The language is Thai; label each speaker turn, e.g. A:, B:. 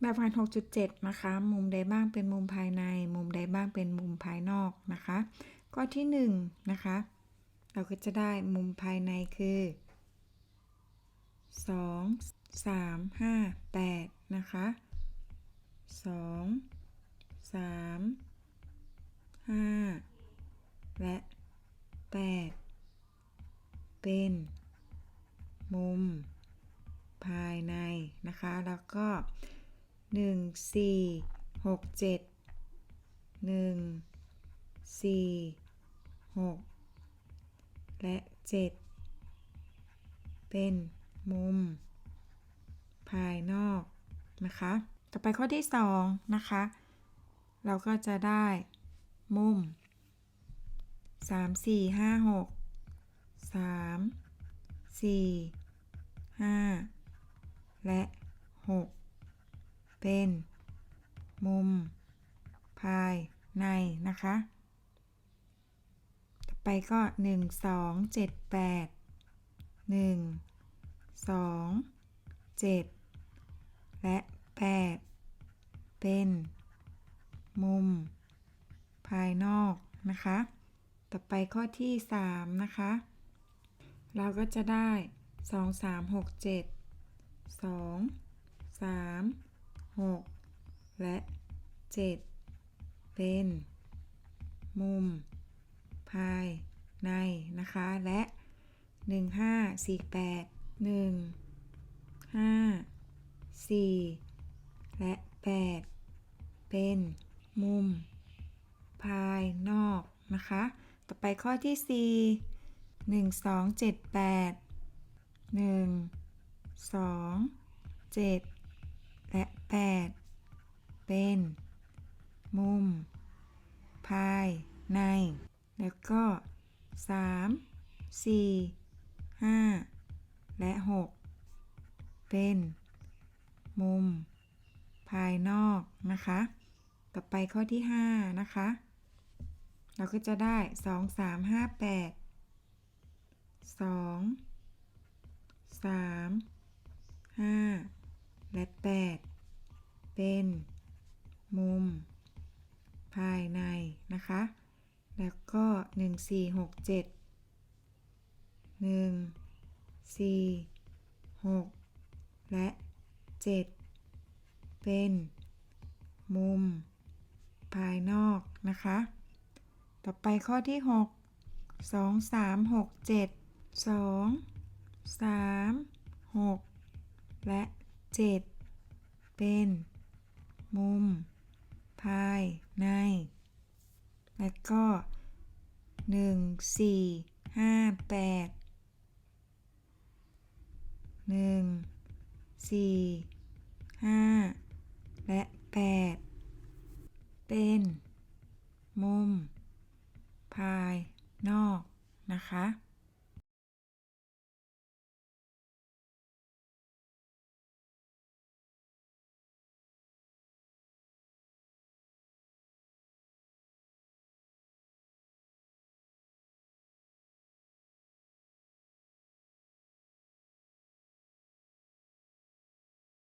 A: แบบฝึกหัด6.7นะคะ มุมใดบ้างเป็นมุมภายใน มุมใดบ้างเป็นมุมภายนอกนะคะ ข้อที่1นะคะ เราก็จะได้มุมภายในคือ2 3 5 8นะคะ2 3 5และ8เป็นมุมภายในนะคะ แล้วก็ หนึ่งสี่หกเจ็ดหนึ่งสี่หกและเจ็ดเป็นมุม ภายนอกนะคะ ต่อไปข้อที่สองนะคะ เราก็จะได้มุมสามสี่ห้าหกสามสี่ห้าและหก เป็น มุม ภายในนะคะ ต่อไปก็ 1 2 7 8 1 2 7 และ 8 เป็น มุม ภายนอกนะคะ ต่อไปข้อที่ 3 นะคะ เราก็จะได้ 2 3 6 7 2 3 6 และ 7 เป็น มุม ภายในนะคะ และ 1 5 4 8 1 5 4 และ 8 เป็น มุม ภายนอกนะคะ ต่อไปข้อที่ 4 1 2 7 8 1 2 7 และ 8 เป็น มุม ภายใน แล้วก็ 3 4 5 และ 6 เป็น มุม ภายนอกนะคะ ต่อไปข้อที่ 5 นะคะ เราก็จะได้ 2 3 5 8 2 3 5 และ 8 เป็น มุม ภายในนะคะ แล้วก็ 1 4 6 7 1 4 6 และ 7 เป็น มุม ภายนอกนะคะ ต่อไปข้อที่ 6 2 3 6 7 2 3 6 และ 7 เป็น มุม ภายใน แล้วก็ 1 4 5 8 1 4 5 และ 8 เป็น